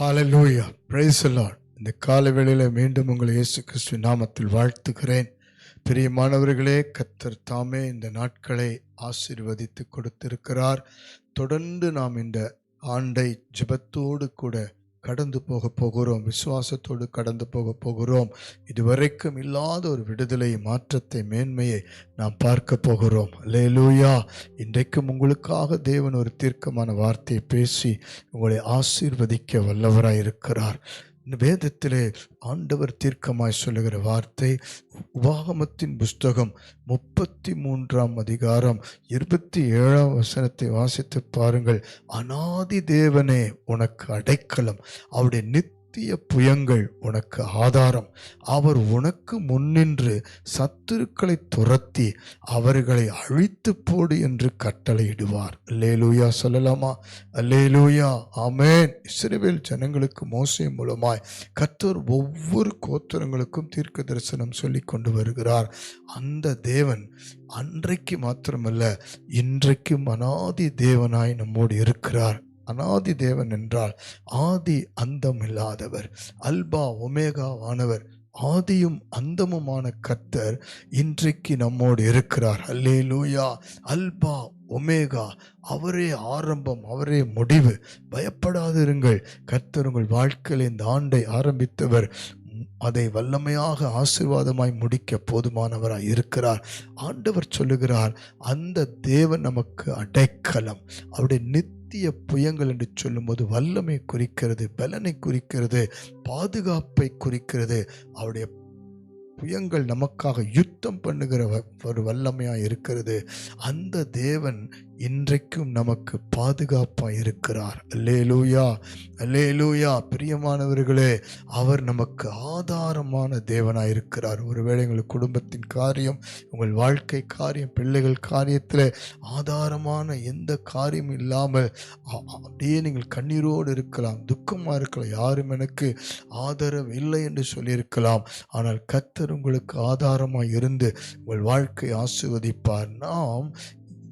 Hallelujah praise the இந்த கால வேளையில் மீண்டும் உங்களை இயேசு கிறிஸ்து நாமத்தில் வாழ்த்துகிறேன். பிரியமானவர்களே கத்தர் தாமே இந்த நாட்களை ஆசீர்வதித்து கொடுத்திருக்கிறார். தொடர்ந்து நாம் இந்த ஆண்டை ஜபத்தோடு கூட கடந்து போக போகிறோம். விசுவாசத்தோடு கடந்து போக போகிறோம். இதுவரைக்கும் இல்லாத ஒரு விடுதலை மாற்றத்தை மேன்மையை நாம் பார்க்க போகிறோம். லேலூயா இன்றைக்கும் உங்களுக்காக தேவன் ஒரு தீர்க்கமான வார்த்தையை பேசி உங்களை ஆசீர்வதிக்க வல்லவராயிருக்கிறார். இருக்கிறார் வேதத்திலே ஆண்டவர் தீர்க்கமாய் சொல்லுகிற வார்த்தை உபாகமத்தின் புஸ்தகம் முப்பத்தி மூன்றாம் அதிகாரம் இருபத்தி ஏழாம் வசனத்தை வாசித்து பாருங்கள். அனாதி தேவனே உனக்கு அடைக்கலம். அவருடைய நித்திய புயங்கள் உனக்கு ஆதாரம். அவர் உனக்கு முன்னின்று சத்துருக்களை துரத்தி அவர்களை அழித்து போடு என்று கட்டளையிடுவார். அல்லேலூயா சொல்லலாமா? அல்லேலூயா ஆமேன். இஸ்ரேவேல் ஜனங்களுக்கு மோசை மூலமாய் கர்த்தர் ஒவ்வொரு கோத்திரங்களுக்கும் தீர்க்க தரிசனம் சொல்லி கொண்டு வருகிறார். அந்த தேவன் அன்றைக்கு மாத்திரமல்ல இன்றைக்கும் அனாதி தேவனாய் நம்மோடு இருக்கிறார். அனாதி தேவன் என்றால் ஆதி அந்தம் இல்லாதவர் அல்பா ஒமேகாவானவர் ஆதியும் அந்தமுமான கர்த்தர் இன்றைக்கு நம்மோடு இருக்கிறார். அல்லே லூயா அல்பா ஒமேகா. அவரே ஆரம்பம் அவரே முடிவு. பயப்படாதிருங்கள். கர்த்தர் உங்கள் வாழ்க்கையில் இந்த ஆண்டை ஆரம்பித்தவர். அதை வல்லமையாக ஆசீர்வாதமாய் முடிக்க போதுமானவராய் இருக்கிறார். ஆண்டவர் சொல்லுகிறார் அந்த தேவன் நமக்கு அடைக்கலம். அவருடைய நித்திய புயங்கள் என்று சொல்லும்போது வல்லமை குறிக்கிறது பலனை குறிக்கிறது பாதுகாப்பை குறிக்கிறது. அவருடைய புயங்கள் நமக்காக யுத்தம் பண்ணுகிற வ- ஒரு வல்லமையாக இருக்கிறது. அந்த தேவன் இன்றைக்கும் நமக்கு பாதுகாப்பாக இருக்கிறார். அல்லேலூயா. அல்லேலூயா. பிரியமானவர்களே அவர் நமக்கு ஆதாரமான தேவனாக இருக்கிறார். ஒருவேளை உங்கள் குடும்பத்தின் காரியம் உங்கள் வாழ்க்கை காரியம் பிள்ளைகள் காரியத்தில் ஆதாரமான எந்த காரியம் இல்லாமல் அப்படியே நீங்கள் கண்ணீரோடு இருக்கலாம். துக்கமாக இருக்கலாம். யாரும் எனக்கு ஆதரவு இல்லை என்று சொல்லியிருக்கலாம். ஆனால் கத்தர் உங்களுக்கு ஆதாரமாக இருந்து உங்கள் வாழ்க்கை ஆசிர்வதிப்பார். நாம்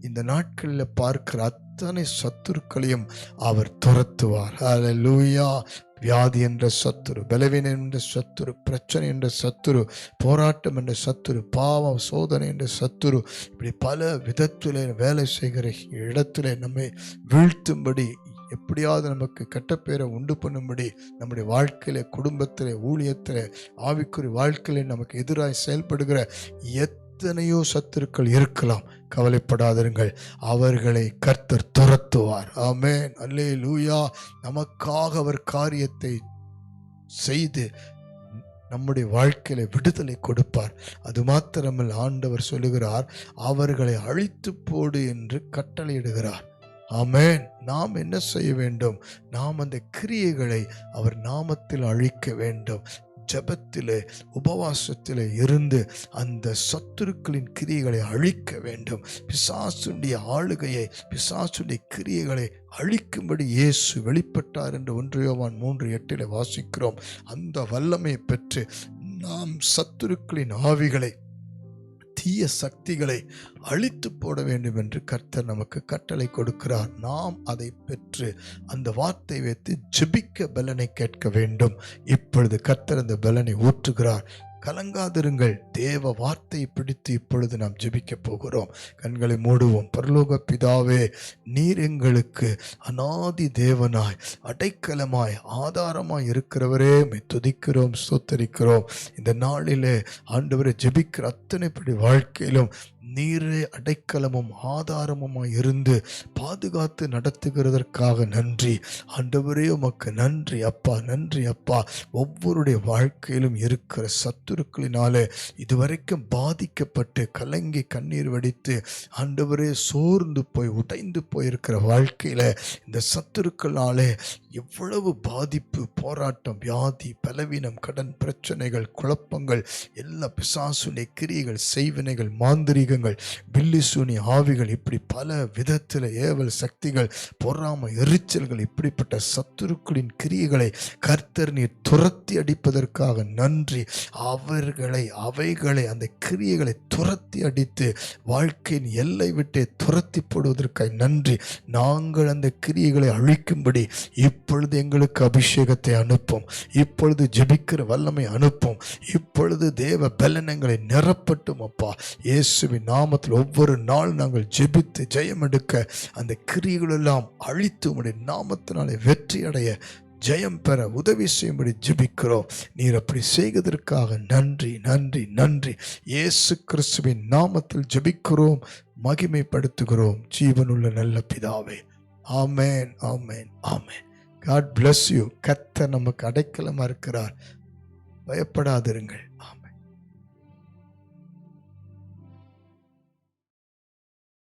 இந்த நாட்களில் பார்க்கிற அத்தனை சத்துருக்களையும் அவர் துரத்துவார். லூயா வியாதி என்ற சத்துரு பலவீனம் என்ற சத்துரு பிரச்சனை என்ற சத்துரு போராட்டம் என்ற சத்துரு பாவம் சோதனை என்ற சத்துரு இப்படி பல விதத்தில் வேலை செய்கிற இடத்துல நம்மை வீழ்த்தும்படி எப்படியாவது நமக்கு கெட்டப்பேரை உண்டு பண்ணும்படி நம்முடைய வாழ்க்கையில குடும்பத்தில் ஊழியத்தில் ஆவிக்குறி வாழ்க்கையில் நமக்கு எதிராக செயல்படுகிற எத் எத்தனையோ சத்துருக்கள் இருக்கலாம். கவலைப்படாதிருங்கள். அவர்களை கர்த்தர் துரத்துவார். ஆமேன். அல்லே லூயா நமக்காக அவர் காரியத்தை செய்து நம்முடைய வாழ்க்கையில விடுதலை கொடுப்பார். அது மாத்திரமல்ல ஆண்டவர் சொல்லுகிறார் அவர்களை அழித்து போடு என்று கட்டளையிடுகிறார். ஆமேன். நாம் என்ன செய்ய வேண்டும்? நாம் அந்த கிரியைகளை அவர் நாமத்தில் அழிக்க வேண்டும். ஜபத்திலே உபவாசத்திலே இருந்து அந்த சத்துருக்களின் கிரியைகளை அழிக்க வேண்டும். பிசாசுடைய ஆளுகையை பிசாசுடைய கிரியைகளை அழிக்கும்படி இயேசு வெளிப்பட்டார் என்று ஒன்றியோவான் மூன்று எட்டிலே வாசிக்கிறோம். அந்த வல்லமையை பெற்று நாம் சத்துருக்களின் ஆவிகளை தீய சக்திகளை அழித்து போட வேண்டும் என்று கர்த்தர் நமக்கு கட்டளை கொடுக்கிறார். நாம் அதை பெற்று அந்த வார்த்தை வைத்து ஜெபிக்க பலனை கேட்க வேண்டும். இப்பொழுது கர்த்தர் அந்த பலனை ஊற்றுகிறார். கலங்காதிருங்கள். தேவ வார்த்தையை பிடித்து இப்பொழுது நாம் ஜெபிக்க போகிறோம். கண்களை மூடுவோம். பரலோக பிதாவே நீர் எங்களுக்கு அனாதி தேவனாய் அடைக்கலமாய் ஆதாரமாய் இருக்கிறவரே துதிக்கிறோம் ஸ்தோத்தரிக்கிறோம். இந்த நாளிலே ஆண்டவரை ஜெபிக்கிற அத்தனை படி வாழ்க்கையிலும் நீரே அடைக்கலமும் ஆதாரமுமாய் இருந்து பாதுகாத்து நடத்துகிறதற்காக நன்றி. ஆண்டவரே உமக்கு நன்றி அப்பா நன்றி அப்பா. ஒவ்வொருடைய வாழ்க்கையிலும் இருக்கிற சத்துருக்களினாலே இதுவரைக்கும் பாதிக்கப்பட்டு கலங்கி கண்ணீர் வடித்து ஆண்டவரே சோர்ந்து போய் உடைந்து போயிருக்கிற வாழ்க்கையில் இந்த சத்துருக்களாலே எவ்வளவு பாதிப்பு போராட்டம் வியாதி பலவீனம் கடன் பிரச்சனைகள் குழப்பங்கள் எல்லா பிசாசுடைய கிரியைகள் செய்வினைகள் மாந்திரிகங்கள் பில்லிசூனி ஆவிகள் இப்படி பல விதத்தில் ஏவல் சக்திகள் பொறாமை எரிச்சல்கள் இப்படிப்பட்ட சத்துருக்களின் கிரியைகளை கர்த்தர் நீர் துரத்தி அடிப்பதற்காக நன்றி. அவர்களை அவைகளை அந்த கிரியைகளை துரத்தி அடித்து வாழ்க்கையின் எல்லை விட்டு துரத்தி போடுவதற்காக நன்றி. நாங்கள் அந்த கிரியைகளை அழிக்கும்படி இப்பொழுது எங்களுக்கு அபிஷேகத்தை அனுப்பும். இப்பொழுது ஜெபிக்கிற வல்லமை அனுப்பும். இப்பொழுது தேவ பலனங்களை நிரப்பட்டும் அப்பா. இயேசுவின் நாமத்தில் ஒவ்வொரு நாள் நாங்கள் ஜெபித்து ஜெயம் எடுக்க அந்த கிரியைகளெல்லாம் அழித்து உடைய நாமத்தினாலே வெற்றி அடைய ஜெயம் பெற உதவி செய்யும்படி ஜெபிக்கிறோம். நீர் அப்படி செய்வதற்காக நன்றி நன்றி நன்றி. இயேசு கிறிஸ்துவின் நாமத்தில் ஜெபிக்கிறோம் மகிமைப்படுத்துகிறோம். ஜீவனுள்ள நல்ல பிதாவே. ஆமேன் ஆமேன் ஆமேன். காட் பிளஸ் யூ கத்த நமக்கு அடைக்கலமாக இருக்கிறார். பயப்படாதிருங்கள். ஆமாம்